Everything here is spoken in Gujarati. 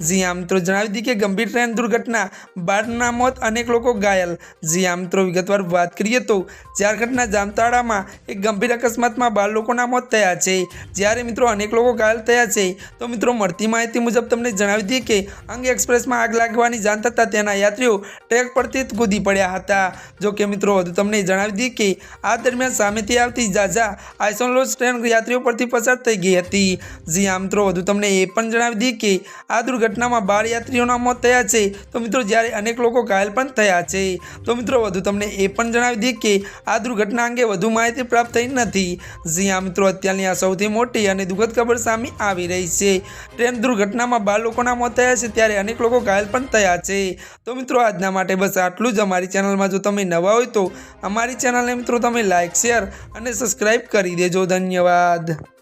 જી આ મિત્રો, જણાવી દીધી કે ગંભીર ટ્રેન દુર્ઘટના, બારના મોત અનેક લોકો ઘાયલ. જી આ મિત્રો, વિગતવાર વાત કરીએ તો ઝારખંડના જામતાડામાં, એક ગંભીર અકસ્માતમાં બાર લોકોના મોત થયા છે. જ્યારે મિત્રો અનેક લોકો ઘાયલ થયા છે, તો મિત્રો મળતી માહિતી મુજબ તમને જણાવી દઈએ કે અંગ એક્સપ્રેસમાં આગ લાગવાની જાણ થતાં તેના યાત્રીઓ ટ્રેક પરથી જ કૂદી પડ્યા હતા. જો કે મિત્રો વધુ તમને જણાવી દઈએ કે આ દરમિયાન સામેથી આવતી જાજા આઇસોલોસ ટ્રેન યાત્રીઓ પરથી પસાર થઈ ગઈ હતી. જી આ મિત્રો વધુ તમને એ પણ જણાવી દઈએ કે આ દુર્ઘટનામાં બાર યાત્રીઓના મોત થયા છે. તો મિત્રો, જ્યારે અનેક લોકો ઘાયલ પણ થયા છે. તો મિત્રો, વધુ તમને એ પણ જણાવી દઈએ કે આ દુર્ઘટના અંગે વધુ માહિતી પ્રાપ્ત થઈ નથી. જી આ મિત્રો, અત્યારની આ સૌથી મોટી અને દુઃખદ ખબર સામે આવી રહી છે. ટ્રેન દુર્ઘટનામાં બાર લોકોના મોત થયા છે, ત્યારે અનેક લોકો ઘાયલ પણ થયા છે. તો મિત્રો, આજના માટે બસ આટલું જ. અમારી ચેનલમાં જો તમે નવા હોય તો અમારી ચેનલને મિત્રો, તમે લાઇક શેર અને સબસ્ક્રાઈબ કરી દેજો. ધન્યવાદ.